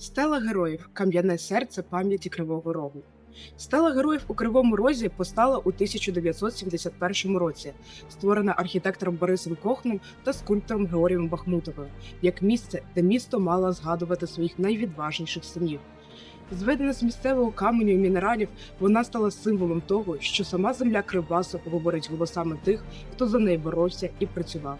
Стела героїв кам'яне серце пам'яті Кривого Рогу. Стела героїв у Кривому Розі постала у 1971 році, створена архітектором Борисом Кохнем та скульптором Георгієм Бахмутовим, як місце, де місто мало згадувати своїх найвідважніших синів. Зведена з місцевого каменю і мінералів, вона стала символом того, що сама земля Кривбасу говорить голосами тих, хто за неї боровся і працював.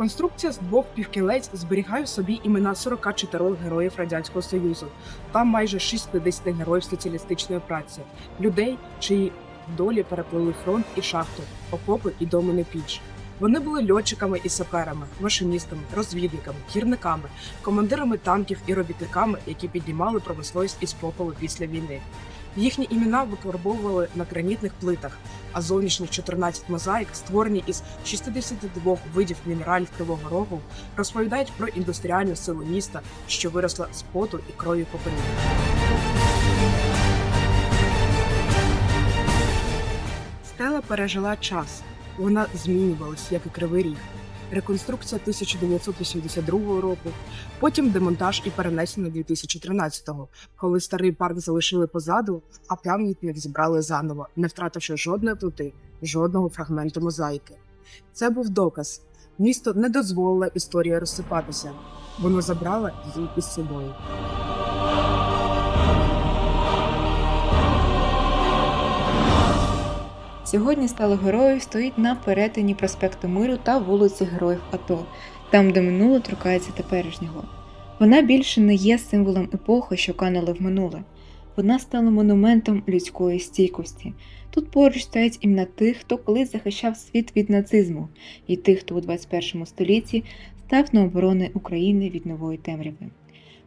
Конструкція з двох півкілець зберігає в собі імена 44 героїв Радянського Союзу та майже 60 героїв соціалістичної праці, людей, чиї долі переплили фронт і шахту, окопи і домини піч. Вони були льотчиками і саперами, машиністами, розвідниками, гірниками, командирами танків і робітниками, які піднімали промисловість із попелу після війни. Їхні імена викарбовували на гранітних плитах, а зовнішніх 14 мозаїк, створені із 62 видів мінералів Кривого Рогу, розповідають про індустріальну силу міста, що виросла з поту і крові поколінь. Стела пережила час. Вона змінювалась, як і Кривий Ріг. Реконструкція 1982 року, потім демонтаж і перенесення 2013-го, коли старий парк залишили позаду, а пам'ятник зібрали заново, не втративши жодної плити, жодного фрагменту мозаїки. Це був доказ. Місто не дозволило історії розсипатися, воно забрало її із собою. Сьогодні стало героїв стоїть на перетині проспекту Миру та вулиці Героїв АТО, там, де минуле торкається теперішнього. Вона більше не є символом епохи, що канули в минуле. Вона стала монументом людської стійкості. Тут поруч стоять імена тих, хто колись захищав світ від нацизму, і тих, хто у 21 столітті став на оборони України від нової темряви.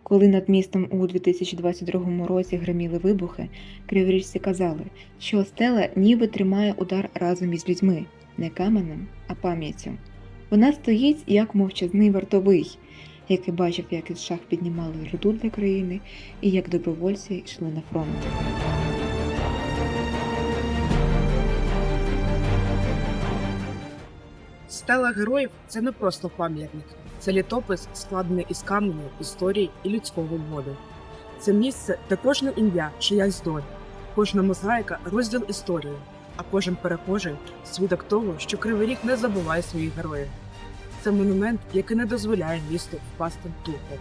Коли над містом у 2022 році гриміли вибухи, криворіжці казали, що стела ніби тримає удар разом із людьми, не каменем, а пам'яттю. Вона стоїть як мовчазний вартовий, який бачив, як із шах піднімали руду для країни і як добровольці йшли на фронт. Стела героїв це не просто пам'ятник, це літопис, складений із каменю, історії і людського болю. Це місце, де кожне ім'я чиясь доля, кожна мозаїка розділ історії, а кожен перехожий свідок того, що Кривий Ріг не забуває своїх героїв. Це монумент, який не дозволяє місту впасти духом.